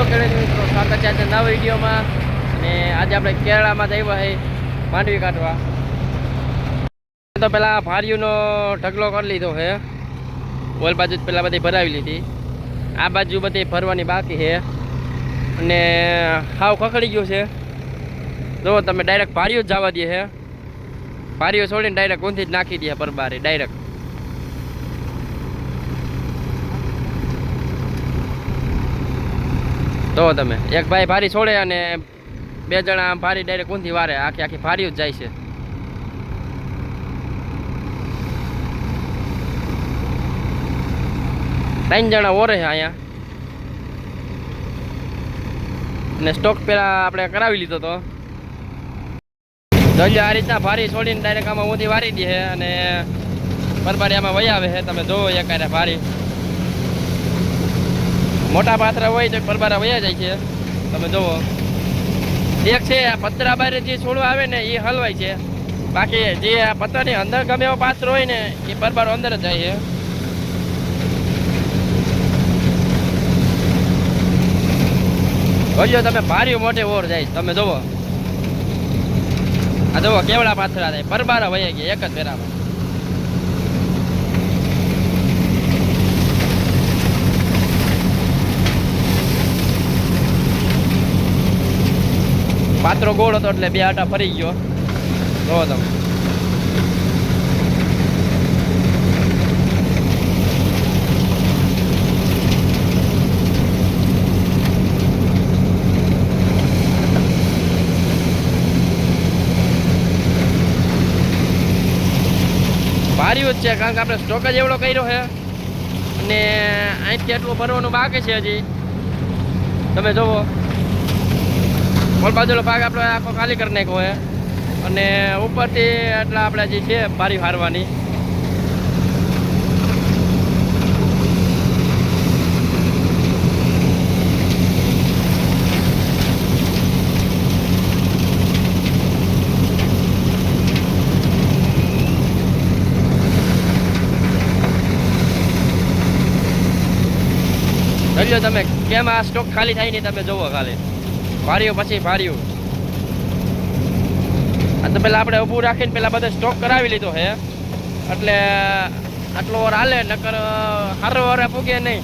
તો ખેડૂત મિત્રો, સ્વાગત છે આજે નવા વિડીયોમાં. અને આજે આપણે કેરળામાં જઈએ છે માંડવી કાઢવા. તો પહેલાં ભારીઓનો ઢગલો કરી લીધો છે ઓલ બાજુ જ પહેલાં બધી ભરાવી લીધી. આ બાજુ બધી ભરવાની બાકી છે અને હાવ ખખડી ગયું છે. જો તમે ડાયરેક્ટ ભારીઓ જ જવા દે છે ભારીઓ છોડીને ડાયરેક્ટ ઊંધી જ નાખી દે પરબારે ડાયરેક્ટ. તો તમે. એક ભાઈ ભારી છોડે અને બે જણા ભારી ડાયરેક્ટ ઊંધી વારે. આખી આખી ભારી જ જાય છે. ત્રણ જણા ઓરે છે અહીંયા. અને સ્ટોક પેલા આપણે કરાવી લીધો તો. જોજો આ રીતના ભારી છોડીને ડાયરેક્ટ આમાં ઊંધી વારી દે છે અને પરબારી આમાં વહી આવે છે. તમે જોવો એક ભારી. મોટા પાત્રા હોય તો પરબારા વયા જાય છે. તમે જુઓ એક છે આ પતરા બારે જે છોડવા આવે ને એ હલવાય છે. બાકી જે આ પતરાની અંદર ગમે એવો પાત્ર હોય ને એ પરબારો અંદર જ જાય છે. જોજો તમે ભારી મોટે ઓર જાય તમે જુઓ આ જુઓ કેવડા પાથરા થાય. પરબારા વયા ગયા, એક જ ફેરામાં. પાત્રો ગોળ હતો એટલે બે આટા ફરી ગયો. જોવો તમે. ભાર્યું જ છે, કારણ કે આપણે સ્ટોક જ એવડો કર્યો છે. અને અહીંથી એટલું ભરવાનું બાકી છે હજી. તમે જોવો. ઓલ બાજુનો ભાગ આપણે આખો ખાલી કરી નાખ્યો હોય. અને ઉપરથી એટલા આપણે જે છે, ભારી હારવાની. તમે કેમ આ સ્ટોક ખાલી થાય નહીં તમે જોવો ખાલી. ભારીઓ પછી ભાર્યું આ તો પેલા આપણે ઊભું રાખીને પેલા બધા સ્ટોક કરાવી લીધો છે એટલે આટલો વાર હાલે નકર હારો વારે પૂગે નહીં.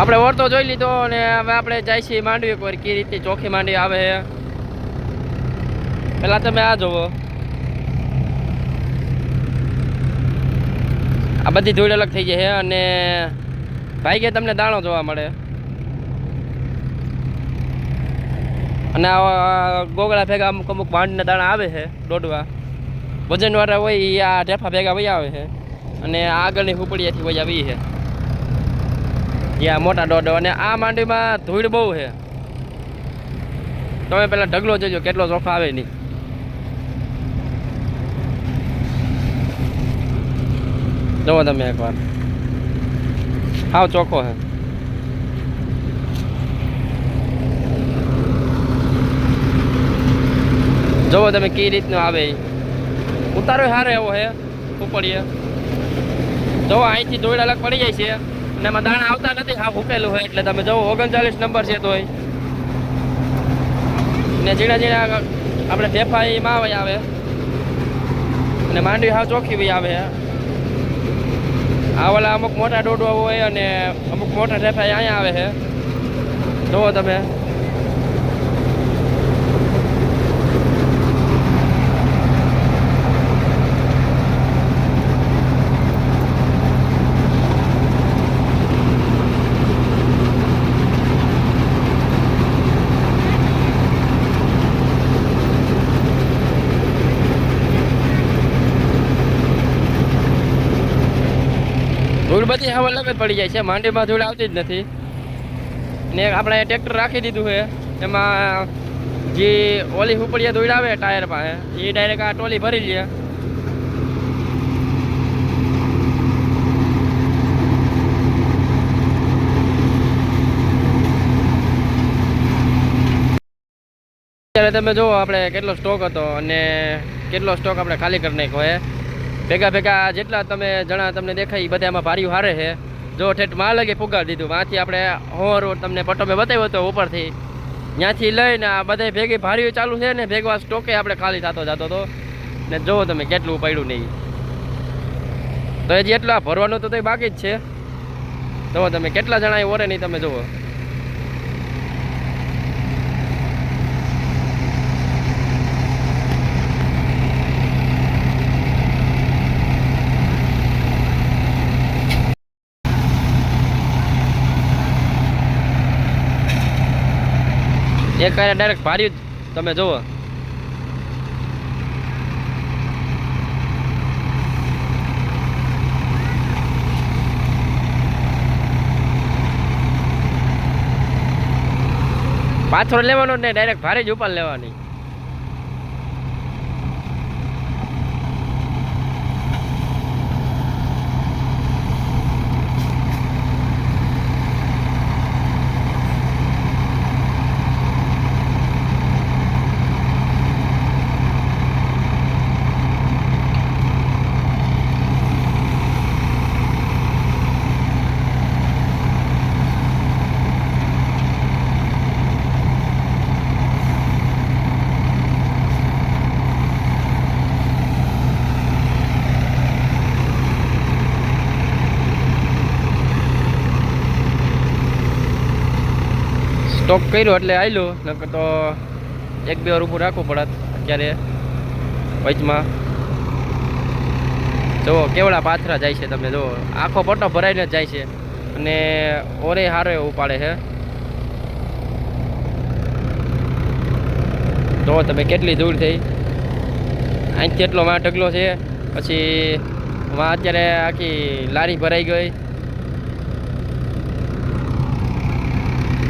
આપણે ઓરતો જોઈ લીધો અને હવે આપણે જાય છીએ માંડવી પર. કઈ રીતે ચોખ્ખી માંડવી આવે પેલા તમે આ જોવો આ બધી ધૂળ અલગ થઈ જાય અને ભાઈ કે તમને દાણો જોવા મળે. અને આ ગોગળા ભેગા અમુક અમુક માંડના દાણા આવે છે દોડવા. વજનવાળા હોય એ આ ઢેફા ભેગા વહી આવે છે. અને આગળની હુપડીયાથી વહી આવી છે. ત્યાં મોટા દોડો અને આ માંડવીમાં ધૂળ બહુ છે તમે પેલા ઢગલો જોજો કેટલો ચોખ્ખો આવે નહીં જુઓ તમે એકવાર હાવ ચોખ્ખો છે જુઓ તમે કઈ રીતનો આવે ઈ. ઉતારો સારો એવો છે ઉપડીએ જુઓ અહીંથી ધૂળ અલગ પડી જાય છે અને એમાં દાણા આવતા નથી હા ફૂકેલું હોય એટલે તમે જુઓ ઓગણચાલીસ નંબર છે તોય. ને ઝીણા ઝીણા આપણે ઢેફાઈ માવાઈ આવે. અને માંડવી હાવ ચોખ્ખી બી આવે. આ ઓલા અમુક મોટા ડોડવા હોય અને અમુક મોટા ઢેફા અહીંયા આવે છે. જુઓ તમે ધૂળ બધી હવે અલગ પડી જાય છે. માંડીમાં ધૂળ આવતી જ નથી. ને આપણે ટ્રેક્ટર રાખી દીધું છે. એમાં જે ઓલી ઉપડિયા દોડાવે ટાયર પાસે, એ ડાયરેક્ટ આ ટોલી ભરી લે. અત્યારે તમે જુઓ આપણે કેટલો સ્ટોક હતો અને કેટલો સ્ટોક આપણે ખાલી કરી નાખ્યો હે ભેગા ભેગા જેટલા તમે જણા તમને દેખાય એ બધા એમાં ભાર્યું હારે છે. જો ઠેઠમાં લગે પુગાડી દીધું, વાંથી આપણે હોર તમને પટો મેં બતાવ્યો હતો ઉપરથી. ત્યાંથી લઈને આ બધે ભેગી ભાર્યું ચાલુ છે ને ભેગવા સ્ટોકે આપણે ખાલી થતો જતો હતો. ને જુઓ તમે કેટલું પડ્યું નહીં તો હજી એટલું ભરવાનું તો બાકી જ છે. જુઓ તમે કેટલા જણા ઓરે નહીં તમે જુઓ. એક કાર્ય ડાયરેક્ટ ભાર્યું જ. તમે જુઓ. પાથરો લેવાનો ને ડાયરેક્ટ ભારે જ ઉપાડ લેવાની. સ્ટોક કર્યો એટલે આવેલું નકર તો એક બે વાર ઊભું રાખવું પડત અત્યારે. વચમાં. જુઓ, કેવડા પાથરા જાય છે તમે જુઓ. આખો પટ્ટો ભરાઈને જ જાય છે. અને ઓરે સારો એવું ઉપાડે છે. જુઓ, તમે કેટલી દૂર થઈ. અહીંથી એટલો માં ઢગલો છે. પછી, માં અત્યારે આખી લારી ભરાઈ ગઈ.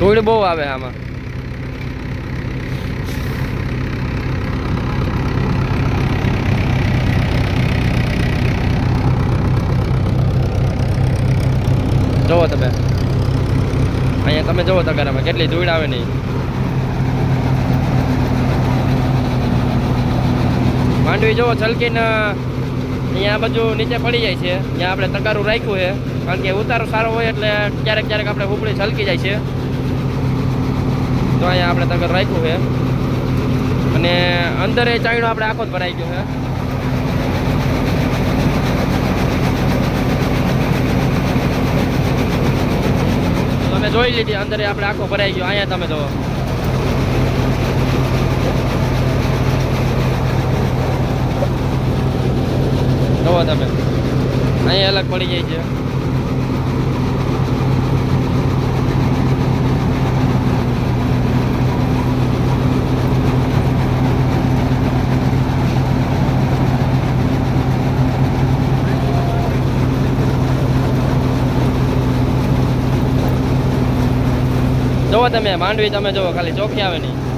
ધૂળ બહુ આવે આમાં. જોવો તમે. અહીંયા તમે જોવો તગારામાં કેટલી ધૂળ આવે નહીં માંડવી જોવો છલકીને અહીંયા બાજુ નીચે પડી જાય છે. ત્યાં આપણે તગારું રાખ્યું છે. કારણ કે ઉતારો સારો હોય એટલે ક્યારેક ક્યારેક આપણે ઉપડી છલકી જાય છે. તો અહીંયા આપણે તગર રાખ્યું છે. અને અંદર એ ચાઈડો આપણે આખો જ ભરાઈ ગયો છે. તમે જોઈ લીધી, અંદર આપણે આખો ભરાઈ ગયો. અહીંયા તમે જોવો. જોવો તમે. અહીંયા અલગ પડી જાય છે. જોવો તમે માંડવી તમે જોવો ખાલી ચોખ્ખી આવે નહીં.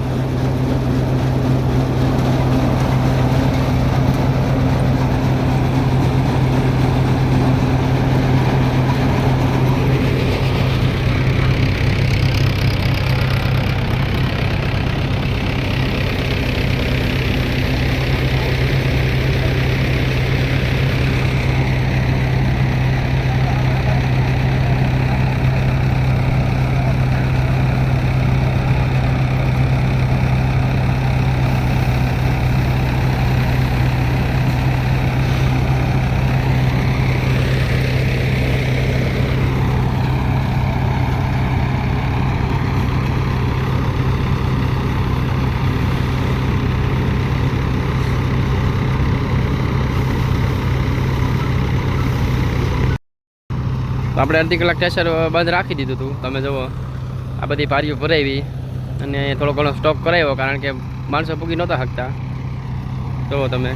આપણે અડધી કલાક સ્ટેશન બંધ રાખી દીધું હતું તમે જુઓ, આ બધી પારીઓ ભરાવી અને થોડો ઘણો સ્ટોક કરાવ્યો કારણ કે માણસો પૂગી નહોતા શકતા જુઓ તમે.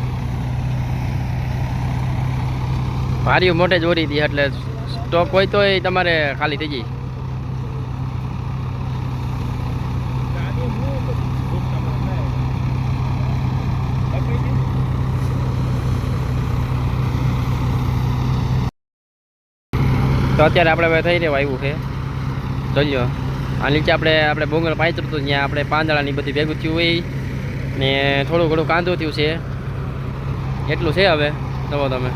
ભારીઓ મોટે જ ઓરી હતી એટલે સ્ટોક હોય તો તમારે ખાલી થઈ જાય તો અત્યારે આપણે થઈ રહેવા આવ્યું છે. જોજો આ નીચે આપણે આપણે બોંગલ પાથર્યું હતું, ત્યાં આપણે પાંદડાની બધી ભેગું થયું હોય. ને થોડું ઘણું કાંદો થયું છે. એટલું છે હવે. જુઓ તમે.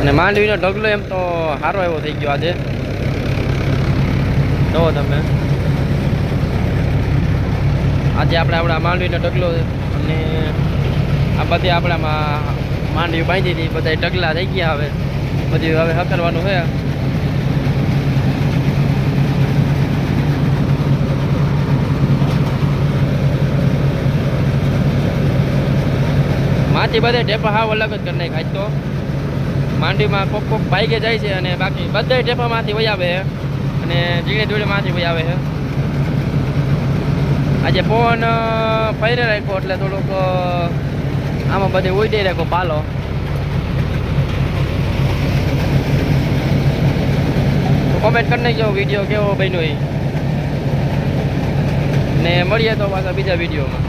અને માંડવીનો ઢગલો એમ તો સારો એવો થઈ ગયો આજે. જુઓ તમે. આજે આપણે આપણા માંડવીનો ઢગલો અને આ બધી આપણામાં માંડવી બાંધી હતી, બધા ઢગલા થઈ ગયા હવે. બધી હવે હકરવાનું છે. માંથી બધે ઢેપા હાવ અલગ જ કરી નાખાય તો. માંડવીમાં કોક કોક ભાઈગે જાય છે અને બાકી બધા ઢેપામાંથી વહી આવે. અને ધીરે ધીરે માંથી વહી આવે છે. આજે ફોન પહેરે રાખ્યો એટલે થોડુંક આમાં બધે ઉડી રાખ્યો પાલો. કોમેન્ટ કરી નાખજો વીડિયો કેવો બન્યો એ. ને મળીએ તો પાછા બીજા વિડીયોમાં